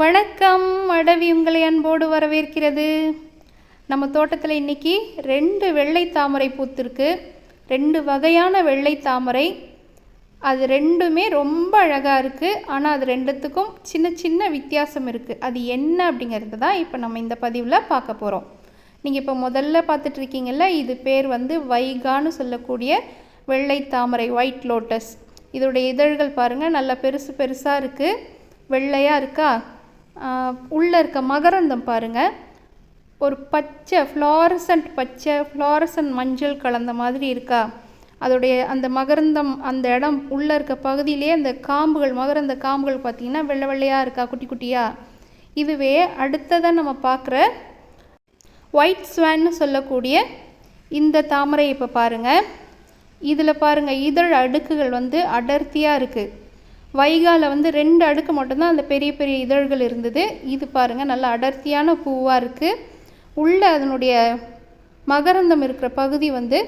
வணக்கம். அடவி உங்களை அன்போடு வரவேற்கிறது. நம்ம தோட்டத்தில் இன்னைக்கு ரெண்டு வெள்ளை தாமரை பூத்திருக்கு. ரெண்டு வகையான வெள்ளை தாமரை. அது ரெண்டுமே ரொம்ப அழகாக இருக்குது ஆனால் அது ரெண்டுத்துக்கும் சின்ன சின்ன வித்தியாசம் இருக்குது அது என்ன அப்படிங்கிறது தான் இப்போ நம்ம இந்த பதிவில் பார்க்க போகிறோம் நீங்கள் இப்போ முதல்ல பார்த்துட்ருக்கீங்கல்ல இது பேர் வந்து வைகான்னு சொல்லக்கூடிய வெள்ளை தாமரை ஒயிட் லோட்டஸ் இதோடைய இதழ்கள் பாருங்கள் நல்லா பெருசு பெருசாக இருக்குது வெள்ளையாக இருக்கா? உள்ளே இருக்க மகரந்தம் பாருங்கள் ஒரு பச்சை ஃப்ளாரசன்ட் பச்சை ஃப்ளாரசன்ட் மஞ்சள் கலந்த மாதிரி இருக்கா? அதோடைய அந்த மகரந்தம் அந்த இடம் உள்ளே இருக்க பகுதியிலே அந்த காம்புகள் மகரந்த காம்புகள் பார்த்திங்கன்னா வெள்ளை வெள்ளையாக இருக்கா குட்டி குட்டியாக இதுவே அடுத்ததாக நம்ம பார்க்குற ஒயிட் ஸ்வான்னு சொல்லக்கூடிய இந்த தாமரை இப்போ பாருங்கள் இதில் பாருங்கள் இதழ் அடுக்குகள் வந்து அடர்த்தியாக இருக்குது வைகால வந்து ரெண்டு அடுக்கு மட்டும்தான் அந்த பெரிய பெரிய இதழ்கள் இருந்தது. இது பாருங்கள் நல்ல அடர்த்தியான பூவாக இருக்குது உள்ளே அதனுடைய மகரந்தம் இருக்கிற பகுதி வந்து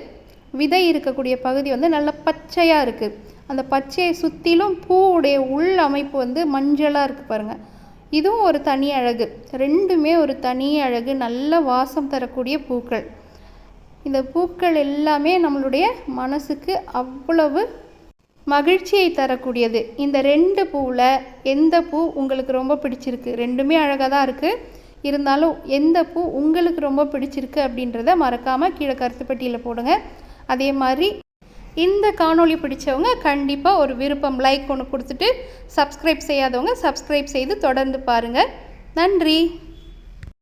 விதை இருக்கக்கூடிய பகுதி வந்து நல்ல பச்சையாக இருக்குது அந்த பச்சையை சுற்றிலும் பூவுடைய உள் அமைப்பு வந்து மஞ்சளாக இருக்குது பாருங்கள் இதுவும் ஒரு தனி அழகு. ரெண்டுமே ஒரு தனி அழகு நல்ல வாசம் தரக்கூடிய பூக்கள். இந்த பூக்கள் எல்லாமே நம்மளுடைய மனசுக்கு அவ்வளவு மகிழ்ச்சியை தரக்கூடியது. இந்த ரெண்டு பூவில் எந்த பூ உங்களுக்கு ரொம்ப பிடிச்சிருக்கு? ரெண்டுமே அழகாக தான் இருக்குது இருந்தாலும் எந்த பூ உங்களுக்கு ரொம்ப பிடிச்சிருக்கு அப்படின்றத மறக்காமல் கீழே கருத்துப்பட்டியில் போடுங்க. அதே மாதிரி இந்த காணொளி பிடிச்சவங்க கண்டிப்பாக ஒரு விருப்பம் லைக் ஒன்று கொடுத்துட்டு சப்ஸ்கிரைப் செய்யாதவங்க சப்ஸ்கிரைப் செய்து தொடர்ந்து பாருங்கள் நன்றி.